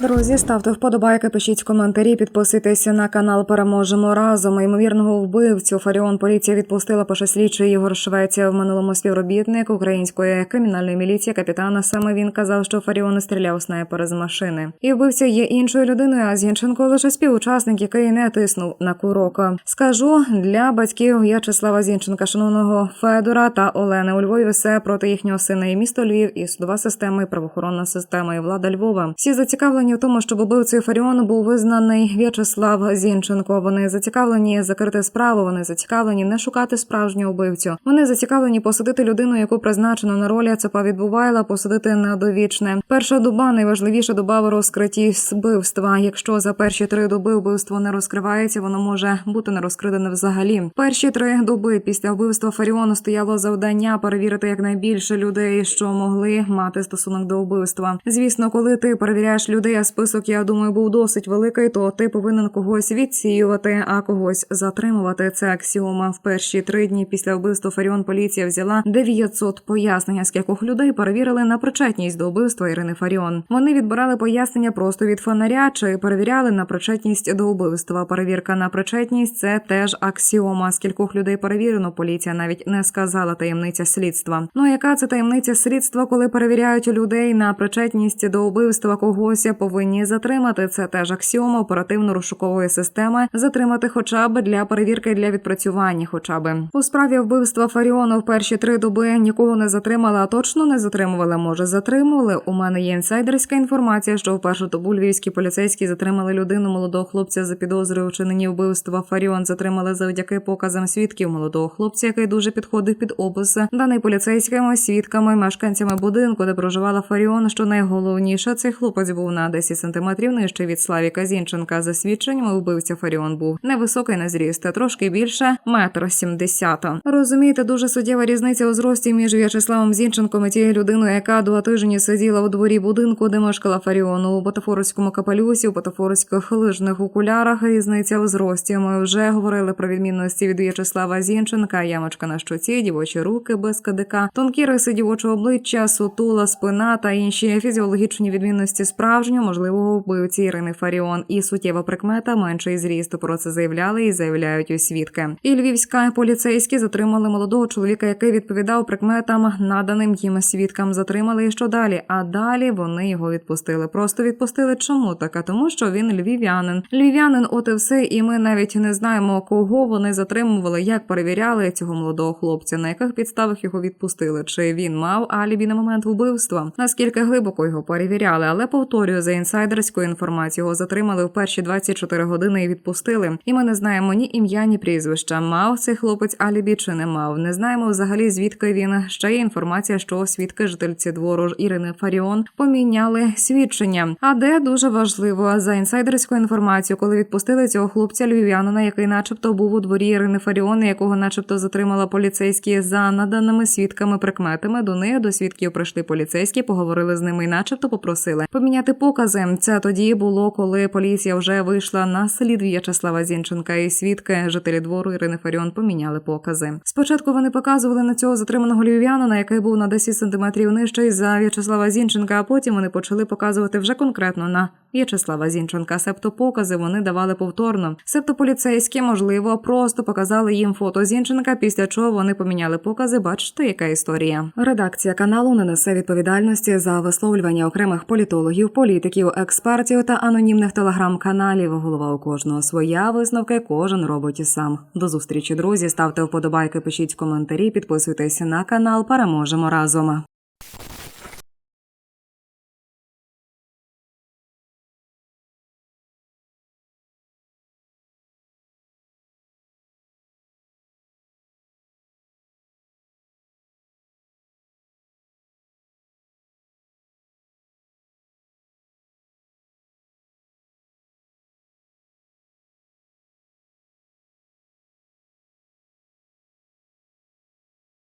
Друзі, ставте вподобайки, пишіть коментарі, підписуйтеся на канал. Переможемо разом. Ймовірного вбивцю Фаріон поліція відпустила пошеслідчий Ігор Швеція в минулому співробітник української кримінальної міліції. Капітана саме він казав, що Фаріон стріляв снайпер з машини. І вбивця є іншою людиною. А Зінченко лише співучасник, який не тиснув на курок. Скажу для батьків В'ячеслава Зінченка, шановного Федора та Олени у Львові. Все проти їхнього сина і місто Львів, і судова система, і правоохоронна система, і влада Львова. Всі зацікавлені в тому, щоб убивцею Фаріону був визнаний В'ячеслав Зінченко. Вони зацікавлені закрити справу. Вони зацікавлені не шукати справжнього вбивцю. Вони зацікавлені посадити людину, яку призначено на ролі ЦПА відбувайла, посадити на довічне. Перша доба найважливіша доба в розкритті вбивства. Якщо за перші три доби вбивство не розкривається, воно може бути не розкрадене взагалі. Перші три доби після вбивства Фаріону стояло завдання перевірити якнайбільше людей, що могли мати стосунок до вбивства. Звісно, коли ти перевіряєш людей, а список, я думаю, був досить великий, то ти повинен когось відсіювати, а когось затримувати. Це аксіома. В перші три дні після вбивства Фаріон поліція взяла 900 пояснень, з яких людей перевірили на причетність до вбивства Ірини Фаріон. Вони відбирали пояснення просто від фонаря чи перевіряли на причетність до вбивства. Перевірка на причетність це теж аксіома. Скількох людей перевірено, поліція навіть не сказала таємниця слідства. Ну яка це таємниця слідства, коли перевіряють людей на причетність до вбивства когось, повинні затримати. Це теж аксіома оперативно-розшукової системи. Затримати, хоча б для перевірки для відпрацювання, хоча б у справі вбивства Фаріону в перші три доби нікого не затримали, а точно не затримували. Може, затримували. У мене є інсайдерська інформація, що в першу добу львівські поліцейські затримали людину молодого хлопця за підозрою у вчиненні вбивства. Фаріон затримали завдяки показам свідків молодого хлопця, який дуже підходив під опис. Даний поліцейськими свідками, мешканцями будинку, де проживала Фаріон. Що найголовніше, цей хлопець був на 10 сантиметрів нижче від Славіка Зінченка. За свідченнями вбивця Фаріон був невисокий на зріст, а трошки більше метр сімдесят. Розумієте, дуже суттєва різниця у зрості між В'ячеславом Зінченком і тією людиною, яка два тижні сиділа у дворі будинку, де мешкала Фаріон у ботафорському капелюсі, у ботафорських лижних окулярах. Різниця у зрості. Ми вже говорили про відмінності від В'ячеслава Зінченка, ямочка на щоці, дівочі руки без кадика, тонкі риси дівочого обличчя, сутула, спина та інші фізіологічні відмінності справжнього можливого вбивці Ірини Фаріон і суттєва прикмета менший зріст. Про це заявляли і заявляють у свідки. І львівська поліцейські затримали молодого чоловіка, який відповідав прикметам, наданим їм свідкам. Затримали і що далі? А далі вони його відпустили. Просто відпустили. Чому так? А тому, що він львів'янин. Львів'янин, от і все, і ми навіть не знаємо, кого вони затримували, як перевіряли цього молодого хлопця, на яких підставах його відпустили. Чи він мав алібі на момент вбивства? Наскільки глибоко його перевіряли, але повторюю за інсайдерською інформацією, його затримали в перші 24 години і відпустили. І ми не знаємо ні ім'я, ні прізвища. Мав цей хлопець алібі чи не мав. Не знаємо взагалі звідки він. Ще є інформація, що свідки жительці двору Ірини Фаріон поміняли свідчення. А де дуже важливо за інсайдерською інформацією, коли відпустили цього хлопця львів'янина, який, начебто, був у дворі Ірини Фаріон, якого, начебто, затримала поліцейські за наданими свідками прикметами. До них до свідків прийшли поліцейські, поговорили з ними і, начебто, попросили поміняти покази. Це тоді було, коли поліція вже вийшла на слід В'ячеслава Зінченка, і свідки жителі двору Ірини Фаріон поміняли покази. Спочатку вони показували на цього затриманого львів'янина, який був на 10 сантиметрів нижчий за В'ячеслава Зінченка. А потім вони почали показувати вже конкретно на В'ячеслава Зінченка. Себто покази вони давали повторно. Себто поліцейські, можливо, просто показали їм фото Зінченка, після чого вони поміняли покази. Бачите, яка історія. Редакція каналу не несе відповідальності за висловлювання окремих політологів, політиків, експертів та анонімних телеграм-каналів. Голова у кожного своя висновки, кожен робить і сам. До зустрічі, друзі. Ставте вподобайки, пишіть коментарі, підписуйтесь на канал. Переможемо разом.